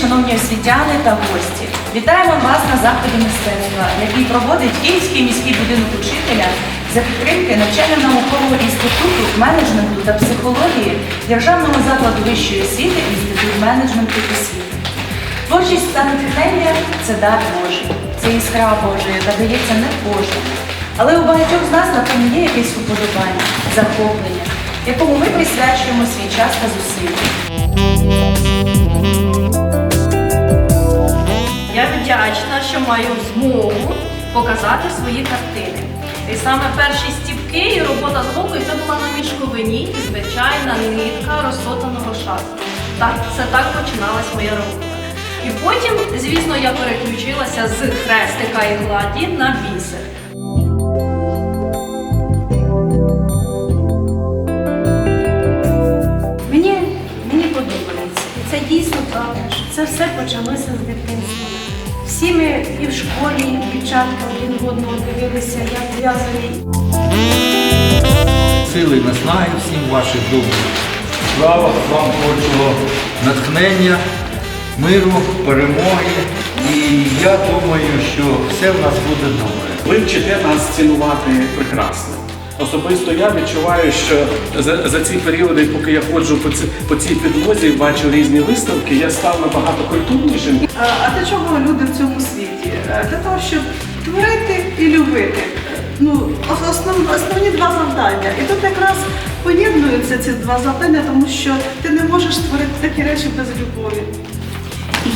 шановні освітяни та гості. Вітаємо вас на заході мистецтва, який проводить Київський міський будинок учителя за підтримки навчально-наукового інституту менеджменту та психології Державного закладу вищої освіти Інститут менеджменту освіти. Творчість та натхнення це дар Божий, це іскра Божа, яка дається не кожному. Але у багатьох з нас, напевно, є якесь уподобання, захоплення, якому ми присвячуємо свій час та зусилля. Що маю змогу показати свої картини. І саме перші стіпки і робота з голкою це була на мішковині і звичайна нитка розсотаного шату. Так, це так починалась моя робота. І потім, звісно, я переключилася з хрестика і гладі на бісер. Мені, мені подобається. І це дійсно правда, що це все почалося з дитинства. Всі ми і в школі, і дівчатка один в одного дивилися, як в'язані Сили наснаги всім ваших добрих справ, вам творчого натхнення, миру, перемоги. І я думаю, що все в нас буде добре. Ви вчите нас цінувати прекрасне. Особисто я відчуваю, що за, за ці періоди, поки я ходжу по, ці, по цій підлозі, бачу різні виставки, я став набагато культурнішим. А а для чого люди в цьому світі? Для того, щоб творити і любити. Ну, ос- основ, основні два завдання. І тут якраз поєднуються ці два завдання, тому що ти не можеш створити такі речі без любові.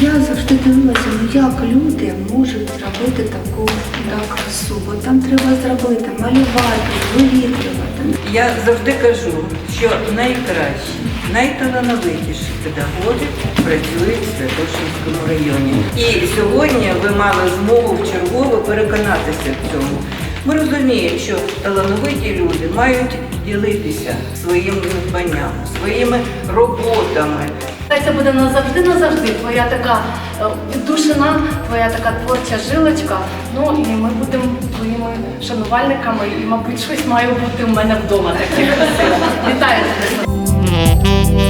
Я завжди дивилася, ну як люди можуть зробити таку да, красу. Бо там треба зробити, малювати, вивітрювати. Я завжди кажу, що найкращі, найталановитіші педагоги працюють в Святошинському районі. І сьогодні ви мали змогу в чергово переконатися в цьому. Ми розуміємо, що талановиті люди мають ділитися своїм надбанням, своїми роботами. Це буде назавжди, назавжди твоя така е, віддушина, твоя така творча жилочка. Ну і ми будемо твоїми шанувальниками, і, мабуть, щось має бути в мене вдома таке. Вітаю тебе!